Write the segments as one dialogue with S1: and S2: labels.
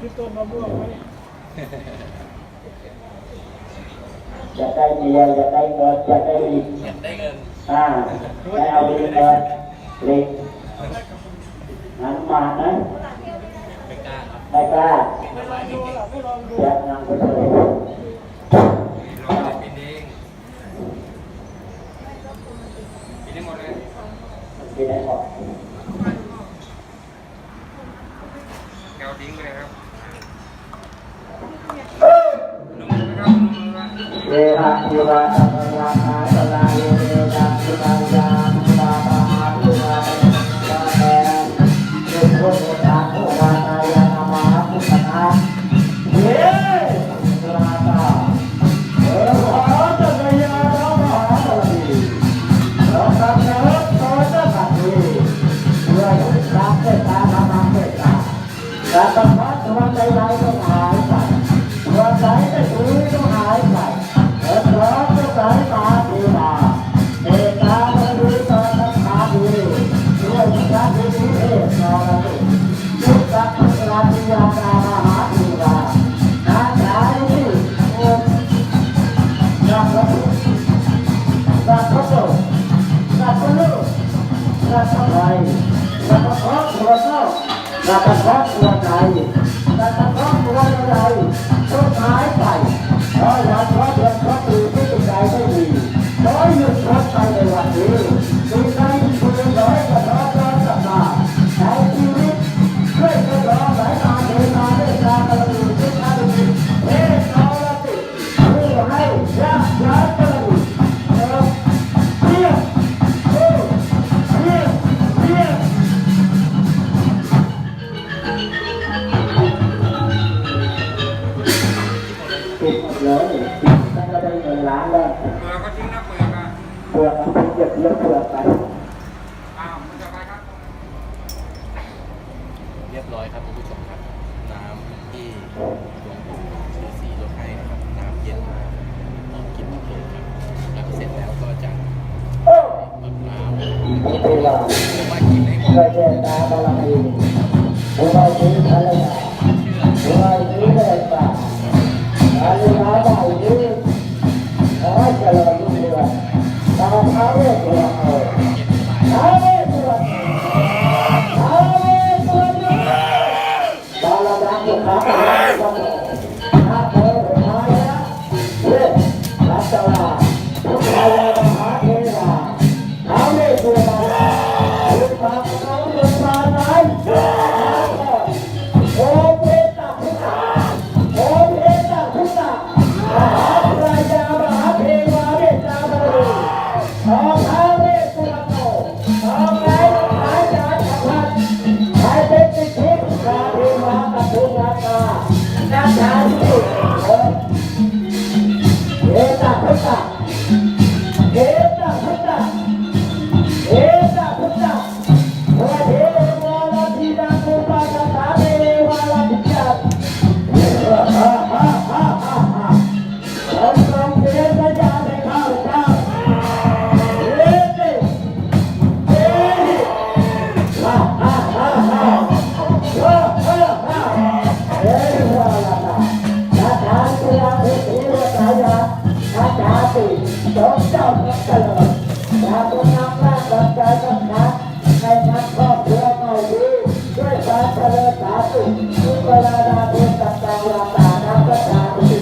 S1: พี่ต้นมะม่วงไหม
S2: จะได้เมียจะได้เงินจะได้ลิ
S3: อยากได้เงิน
S2: อ่าจะเอาลิงเงินลิงหันมานะ
S3: ไม่กล้าครับ
S2: ไม่กล้า
S1: จะ
S2: นางไปเลย
S3: ต้องหาย
S2: ไป
S3: หั
S2: วใจจะถือต้องหายไปเออเพราะต้องสายตาดูตาเอตาไม่รู้ตอนนั้นหาดูเรื่องที่ขาดูที่เอตาดูยุคกับราชิยาตามาหาดูตาตาตาที่เออรักพระสุรักพระสุรักพระลูกรักพระไรรักพระครอบครัวเจ้ารักพระครอบครัวใจรักพระ อะไรชดใช้ไถ่ เลยเปลื
S3: อกก็ทิ้งนะเปลือกอะ
S2: เปลือกเก็บเลือกเปลือกไป
S4: ต้องเจ้า
S2: นั
S4: ก
S2: ตลอดอยากคนน้ำมากกำใจกันนะให้นักครอบพื่อนหม่ดีด้วยความเจริญสาธุทุกเวลาด้บุตับตาวาตานับประชาติ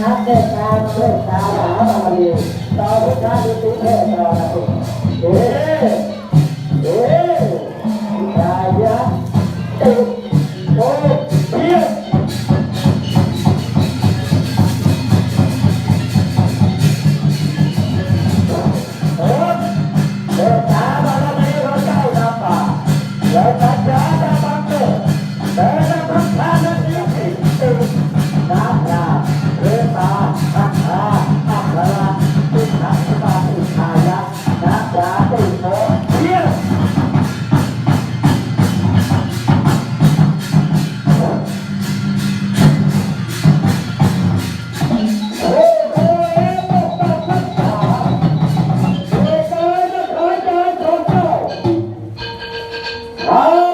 S2: นับเด็กนามเพื่อตาหาบารีต่อพุทธาดิสิเทศรนะ
S4: คุ
S5: Ah!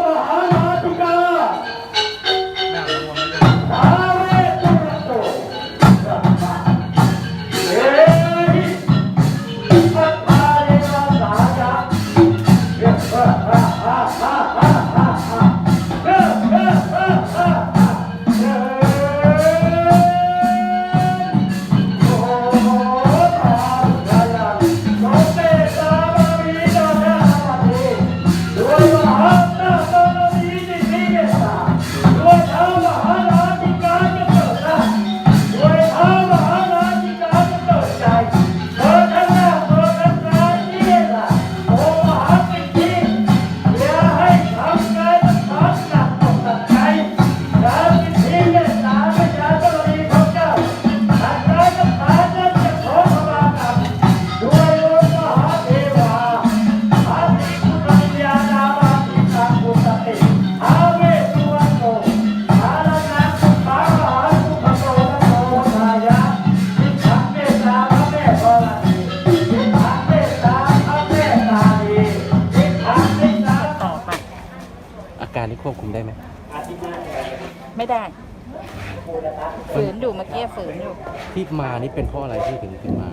S5: อยู่เมื่อกี้ฝืนอยู่
S4: ที่มานี่เป็นเพราะอะไรที่ถึงถึงมา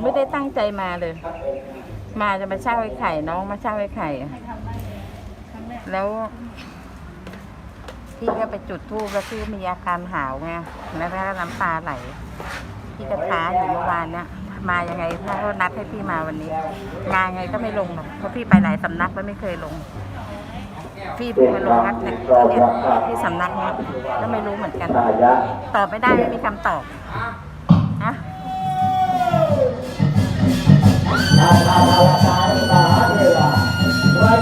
S5: ไม่ได้ตั้งใจมาเลย มาจะมาเช่าไอ้ไข่น้องมาเช่าไอ้ไข่อะแล้ว พี่ก็ไปจุดธูปแล้วพี่มีอาการหาวไงแล้วก็น้ำตาไหลพี่ก็ท้าอยู่เมื่อวานเนี่ยมายังไงถ้าเขานัดให้พี่มาวันนี้ มาไงก็ไม่ลงหรอกเพราะพี่ไปหลายสำนักแล้วไม่เคยลง พี่เพิ่งมาลงนัดเนี่ยเนี่ยที่สำนักเนี้ยก็ไม่รู้เหมือนกัน
S2: นายะ
S5: ตอบไม่ได้ไม่มีคำตอบนะ
S2: อาภาภาวตาลิมหาเทวาวัน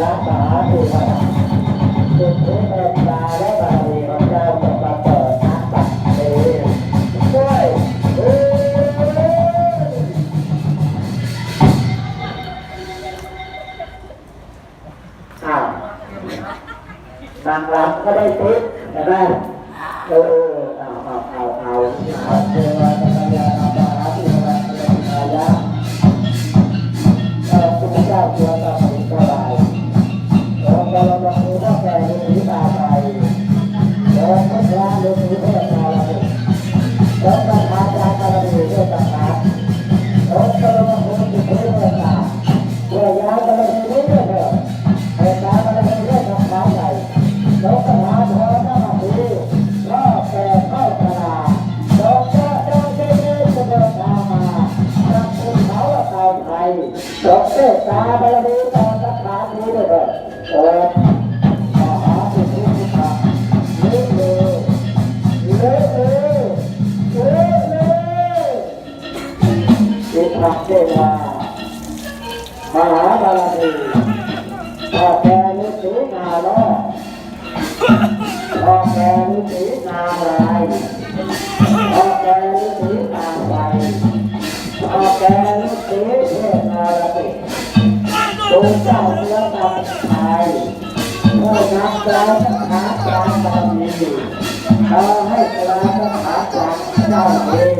S2: อัตตยามาอุปติสิทธิเมตตาและบารมีของเจ้าจงประเสริฐนักปัจเจกด้วยเอ้ยอ้าวนางรำก็ได้ติ๊บเห็นไหมเออเอาเอาเอาเอาเอาเทวาตะยานาบาหาเทวาตะยายะเออพระเจ้าตัว ด้วยประธานแล้วก็มาพูดถึงเรื่องต่างเรื่องยาการมีด้วยเรื่องเหตุการณ์การมีด้วยทำร้ายใหญ่แล้านีพอแก่ฤาษีนาล้อพอแก่ฤาษีนาลายพอแก่ฤาษีนาไฟพอแก่ฤาษีเทนาลติดูเจ้าเนื้อดำไทยผู้นับกลางหาจางบารมีขอให้กลายเป็นขาจากเจ้าเอง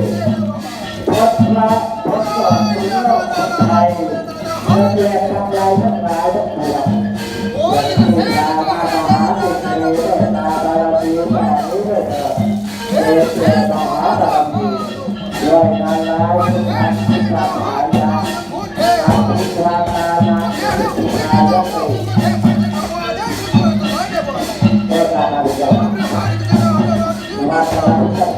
S2: พบละพบก่อนถึงโลกของไทย เมื่อเรียนทำลายทั้งหลายทั้งปวงอย่าที่ตามามหาสิทธิเดชนาบารมีแบบนี้เลยเถิดเอเสมหาบารมีด้วยนารายณ์ทุกอันทุกหลากหลายอย่างอาภิชาตานาสิทธินายกเองเอกานาวิจาร